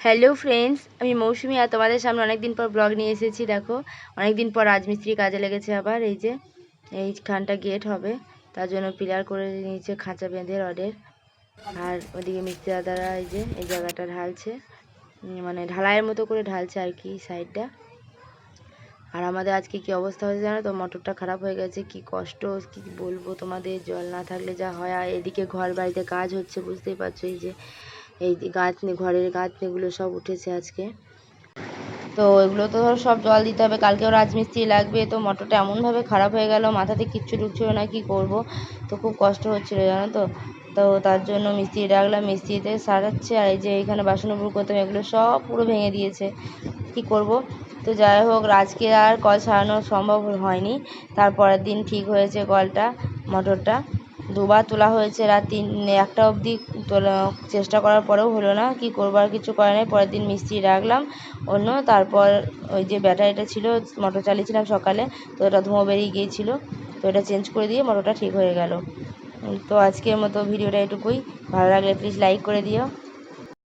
Hello friends আমি মৌসুমি আর তোমাদের সামনে অনেক দিন পর ব্লগ নিয়ে এসেছি, দেখো। অনেক দিন পর রাজমিস্ত্রি কাজে লেগেছে আবার, এই যে এইখানটা গেট হবে। তার জন্য পিলার করে নিয়েছে খাঁচা বেঁধে রডের। আর ওদিকে মিস্ত্রি দাদারা, এই যে, এই জায়গাটা ঢালছে। মানে ঢালাইয়ের মতো করে ঢালছে আর কি সাইডটা আর আমাদের আজকে কি অবস্থা হয়েছে জানো তো? মোটরটা খারাপ হয়ে গেছে, কি কষ্ট, কি বলব তোমাদের? জল না থাকলে যা হয়। আর এদিকে ঘর বাড়িতে কাজ হচ্ছে, বুঝতেই পারছ, এই যে এই যে গাঁথনি, ঘরের গাঁথনিগুলো সব উঠেছে আজকে। তো এগুলো তো ধরো সব জল দিতে হবে। কালকেও রাজমিস্ত্রি লাগবে, তো মোটরটা এমনভাবে খারাপ হয়ে গেল, মাথাতে কিচ্ছু ঢুকছিল না, কি করব? তো খুব কষ্ট হচ্ছিল, জানো তো? তো তার জন্য মিস্ত্রি ডাকলাম, মিস্ত্রিতে সারাচ্ছে, আর এই যে এখানে বাসন উপর করতাম, এগুলো সব পুরো ভেঙে দিয়েছে। কি করব? তো যাই হোক, আজকে আর কল সারানো সম্ভব হয়নি। তারপরের দিন ঠিক হয়েছে কলটা, মোটরটা। দুবার তোলা হয়েছে রাত তিন একটা অবধি তোলা, চেষ্টা করার পরেও হলো না। কি করব আর কিছু করার নেই। পরের দিন মিস্ত্রি রাখলাম, অন্য, তারপর ওই যে ব্যাটারিটা ছিল মোটর চালিয়েছিলাম সকালে, তো ওটা ধোঁয়া বেরিয়ে গিয়েছিল, তো ওটা চেঞ্জ করে দিয়ে মোটরটা ঠিক হয়ে গেল। তো আজকের মতো ভিডিওটা এটুকুই। ভালো লাগলে প্লিজ লাইক করে দিও।